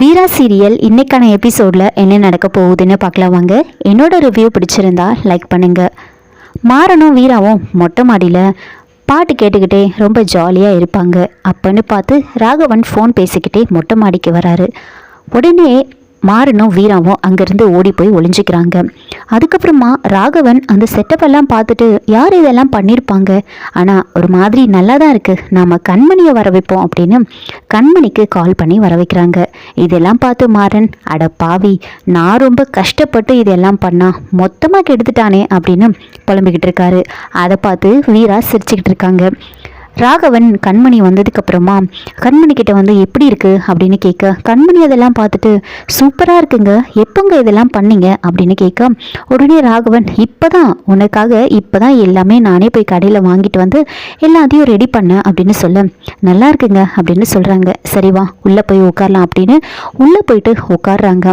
வீரா serial இன்றைக்கான எபிசோடில் என்ன நடக்க போகுதுன்னு பார்க்கலாம் வாங்க. என்னோட ரிவ்யூ பிடிச்சிருந்தா லைக் பண்ணுங்க. மாறனும் வீராவும் மொட்டை மாடியில் பாட்டு கேட்டுக்கிட்டே ரொம்ப ஜாலியாக இருப்பாங்க. அப்பன்னு பார்த்து ராகவன் ஃபோன் பேசிக்கிட்டே மொட்டை மாடிக்கு வராரு. உடனே மாறனும் வீராவும் அங்கேருந்து ஓடி போய் ஒளிஞ்சிக்கிறாங்க. அதுக்கப்புறமா ராகவன் அந்த செட்டப்பெல்லாம் பார்த்துட்டு யார் இதெல்லாம் பண்ணியிருப்பாங்க ஆனால் ஒரு மாதிரி நல்லா தான் இருக்குது நாம் கண்மணியை வர வைப்போம் அப்படின்னு கண்மணிக்கு கால் பண்ணி வர வைக்கிறாங்க. இதெல்லாம் பார்த்து மாறன் அட பாவி நான் ரொம்ப கஷ்டப்பட்டு இதெல்லாம் பண்ணா மொத்தமாக கெடுத்துட்டானே அப்படின்னு புலம்பிக்கிட்டு இருக்காரு. அதை பார்த்து வீரா சிரிச்சுக்கிட்டு இருக்காங்க. ராகவன் கண்மணி வந்ததுக்கு அப்புறமா கண்மணி கிட்ட வந்து எப்படி இருக்கு? அப்படின்னு கேட்க கண்மணி அதெல்லாம் பார்த்துட்டு சூப்பராக இருக்குங்க. எப்போங்க இதெல்லாம் பண்ணீங்க? அப்படின்னு கேட்க உடனே ராகவன் இப்போதான். உனக்காக இப்போதான் எல்லாமே நானே போய் கடையில் வாங்கிட்டு வந்து எல்லாத்தையும் ரெடி பண்ணேன் அப்படின்னு சொல்ல நல்லா இருக்குங்க அப்படின்னு சொல்கிறாங்க சரி வா உள்ளே போய் உட்காரலாம் அப்படின்னு உள்ளே போயிட்டு உட்காடுறாங்க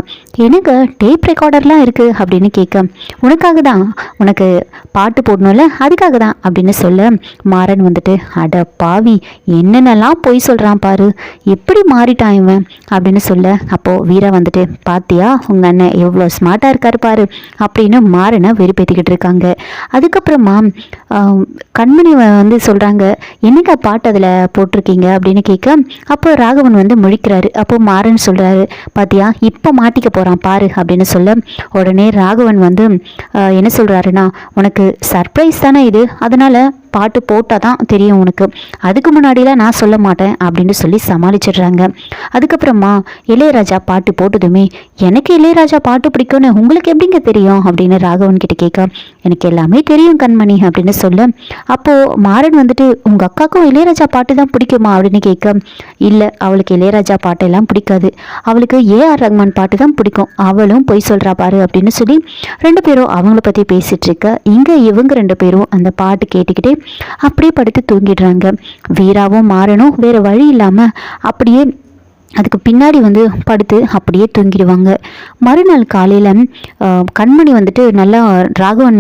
எனக்கு டேப் ரெக்கார்டர்லாம் இருக்குது அப்படின்னு கேட்க உனக்காக தான். உனக்கு பாட்டு போடணும்ல அதுக்காக தான் அப்படின்னு சொல்ல மாறன் வந்துட்டு அட பாவி என்னென்னலாம் பொய் சொல்கிறான் பாரு. எப்படி மாறிட்டான் இவன்? அப்படின்னு சொல்ல அப்போது வீரா வந்துட்டு பாத்தியா உங்கள் அண்ணன் எவ்வளோ ஸ்மார்ட்டாக இருக்கார் பாரு அப்படின்னு மாறினா வெறுப்பேற்றிக்கிட்டு இருக்காங்க. அதுக்கப்புறமா கண்மணி வந்து சொல்கிறாங்க என்னைக்கா பாட்டு அதில் போட்டிருக்கீங்க? அப்படின்னு கேட்க அப்போ ராகவன் வந்து முழிக்கிறாரு. அப்போ மாறன் சொல்கிறாரு பாத்தியா இப்போ மாட்டிக்க போகிறான் பாரு அப்படின்னு சொல்ல உடனே ராகவன் வந்து என்ன சொல்கிறாருன்னா உனக்கு சர்ப்ரைஸ் தானே இது? அதனால் பாட்டு போட்டால் தான் தெரியும் உனக்கு. அதுக்கு முன்னாடிலாம் நான் சொல்ல மாட்டேன் அப்படின்னு சொல்லி சமாளிச்சிடுறாங்க. அதுக்கப்புறமா இளையராஜா பாட்டு போட்டதுமே எனக்கு இளையராஜா பாட்டு பிடிக்கும்னு உங்களுக்கு எப்படிங்க தெரியும்? அப்படின்னு ராகவன் கிட்ட கேட்க எனக்கு எல்லாமே தெரியும் கண்மணி அப்படின்னு சொல்ல அப்போது மாறன் வந்துட்டு உங்கள் அக்காவுக்கும் இளையராஜா பாட்டு தான் பிடிக்குமா? அப்படின்னு கேட்க இல்லை அவளுக்கு இளையராஜா பாட்டெல்லாம் பிடிக்காது. அவளுக்கு ஏஆர் ரஹ்மான் பாட்டு தான் பிடிக்கும். அவளும் பொய் சொல்கிறா பாரு அப்படின்னு சொல்லி ரெண்டு பேரும் அவங்கள பற்றி பேசிகிட்டு இருக்க இங்கே இவங்க ரெண்டு பேரும் அந்த பாட்டு கேட்டுக்கிட்டே அப்படியே படுத்து தூங்கிடுறாங்க. வீராவும் மாறனும் வேறு வழி இல்லாமல் அப்படியே அதுக்கு பின்னாடி வந்து படுத்து அப்படியே தூங்கிடுவாங்க. மறுநாள் காலையில் கண்மணி வந்துட்டு நல்லா ராகவன்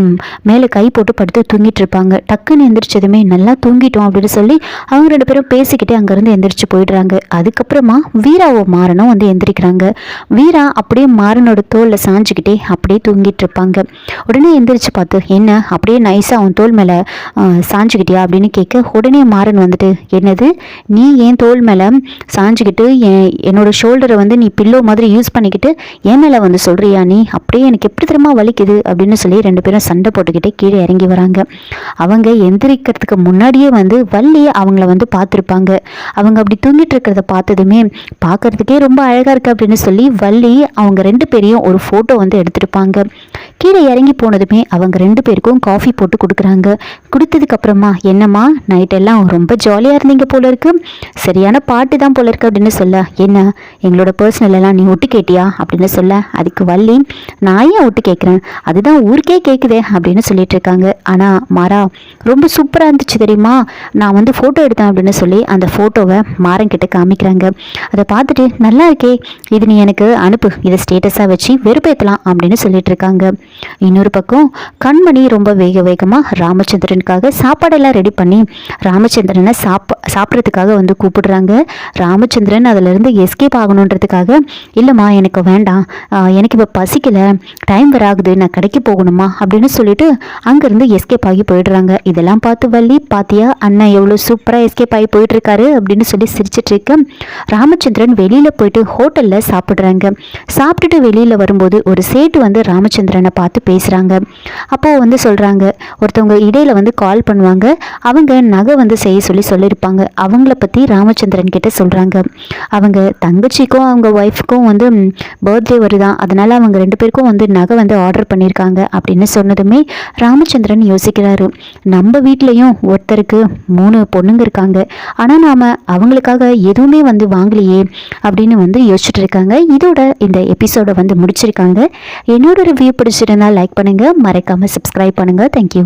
மேலே கை போட்டு படுத்து தூங்கிட்டு இருப்பாங்க. டக்குன்னு எந்திரிச்சதுமே நல்லா தூங்கிட்டோம் அப்படின்னு சொல்லி அவங்க ரெண்டு பேரும் பேசிக்கிட்டே அங்கேருந்து எந்திரிச்சு போயிடுறாங்க. அதுக்கப்புறமா வீராவோ மாறனும் வந்து எந்திரிக்கிறாங்க. வீரா அப்படியே மாறனோட தோலில் சாஞ்சிக்கிட்டே அப்படியே தூங்கிட்டு இருப்பாங்க. உடனே எந்திரிச்சு பார்த்து என்ன? அப்படியே நைஸாக அவன் தோல் மேலே சாஞ்சுக்கிட்டியா? அப்படின்னு கேட்க உடனே மாறன் வந்துட்டு என்னது? நீ என் தோல் மேலே சாஞ்சுக்கிட்டு என் என்னோடய ஷோல்டரை வந்து நீ பில்லோ மாதிரி யூஸ் பண்ணிக்கிட்டு என் மேலே வந்து சொல்கிறியா நீ? அப்படியே எனக்கு எப்படி தெரியுமா வலிக்குது? அப்படின்னு சொல்லி ரெண்டு பேரும் சண்டை போட்டுக்கிட்டே கீழே இறங்கி வராங்க. அவங்க எந்திரிக்கிறதுக்கு முன்னாடியே வந்து வள்ளி அவங்கள வந்து பார்த்துருப்பாங்க. அவங்க அப்படி தூங்கிட்டு இருக்கிறத பார்த்ததுமே பார்க்கறதுக்கே ரொம்ப அழகாக இருக்குது அப்படின்னு சொல்லி வள்ளி அவங்க ரெண்டு பேரையும் ஒரு ஃபோட்டோ வந்து எடுத்திருப்பாங்க. கீழே இறங்கி போனதுமே அவங்க ரெண்டு பேருக்கும் காஃபி போட்டு கொடுக்குறாங்க. கொடுத்ததுக்கு அப்புறமா என்னம்மா நைட்டெல்லாம் ரொம்ப ஜாலியாக இருந்தீங்க போல இருக்கு. சரியான பாட்டு தான் போல இருக்கு அப்படின்னு சொல்ல என்ன எங்களோட பர்சனலெல்லாம் நீ ஒட்டு கேட்டியா? அப்படின்னு சொல்ல அதுக்கு வள்ளி நான் ஏன் ஒட்டு கேட்குறேன் அதுதான் ஊருக்கே கேட்குதே அப்படின்னு சொல்லிட்டு இருக்காங்க. ஆனால் மாறா ரொம்ப சூப்பராக இருந்துச்சு தெரியுமா? நான் வந்து ஃபோட்டோ எடுத்தேன் அப்படின்னு சொல்லி அந்த ஃபோட்டோவை மாறன் கிட்ட காமிக்கிறாங்க. அதை பார்த்துட்டு நல்லா இருக்கே. இது நீ எனக்கு அனுப்பு. இதை ஸ்டேட்டஸாக வச்சு வெறுப்பேற்றலாம் அப்படின்னு சொல்லிட்டு இருக்காங்க. இன்னொரு பக்கம் கண்மணி ரொம்ப வேக வேகமாக ராமச்சந்திரனுக்காக சாப்பாடெல்லாம் ரெடி பண்ணி ராமச்சந்திரனை சாப்ப சாப்பிட்றதுக்காக வந்து கூப்பிடுறாங்க. ராமச்சந்திரன் அதிலிருந்து எஸ்கேப் ஆகணுன்றதுக்காக இல்லைம்மா எனக்கு வேண்டாம். எனக்கு இப்போ பசிக்கலை. டைம் வர ஆகுது நான் கடைக்கு போகணுமா? அப்படின்னு சொல்லிட்டு அங்கேருந்து எஸ்கேப் ஆகி போயிடுறாங்க. இதெல்லாம் பார்த்து வள்ளி பாத்தியா அண்ணன் எவ்வளோ சூப்பராக எஸ்கேப் ஆகி போயிட்டுருக்காரு. அப்படின்னு சொல்லி சிரிச்சிட்டு இருக்க ராமச்சந்திரன் வெளியில் போயிட்டு ஹோட்டலில் சாப்பிட்றாங்க. சாப்பிட்டுட்டு வெளியில் வரும்போது ஒரு சேட்டு வந்து ராமச்சந்திரனை பார்த்து பேசுகிறாங்க அப்போது வந்து சொல்கிறாங்க ஒருத்தவங்க இடையில் வந்து கால் பண்ணுவாங்க. அவங்க நகை வந்து செய்ய சொல்லி சொல்லியிருப்பாங்க. அவங்கள பற்றி ராமச்சந்திரன் கிட்ட சொல்கிறாங்க அவங்க தங்கச்சிக்கும் அவங்க ஒய்ஃப்க்கும் வந்து பர்த்டே வருதான். அதனால் அவங்க ரெண்டு பேருக்கும் வந்து நகை வந்து ஆர்டர் பண்ணியிருக்காங்க அப்படின்னு சொன்னதுமே ராமச்சந்திரன் யோசிக்கிறாரு. நம்ம வீட்லேயும் ஒருத்தருக்கு மூணு பொண்ணுங்க இருக்காங்க. ஆனால் நாம் அவங்களுக்காக எதுவுமே வந்து வாங்கலையே அப்படின்னு வந்து யோசிச்சுட்டு இருக்காங்க. இதோட இந்த எபிசோடை வந்து முடிச்சிருக்காங்க. என்னோட ரிவ்யூ பிடிச்சிருந்தா லைக் பண்ணுங்கள் மறக்காமல் சப்ஸ்கிரைப் பண்ணுங்கள் தேங்க்யூ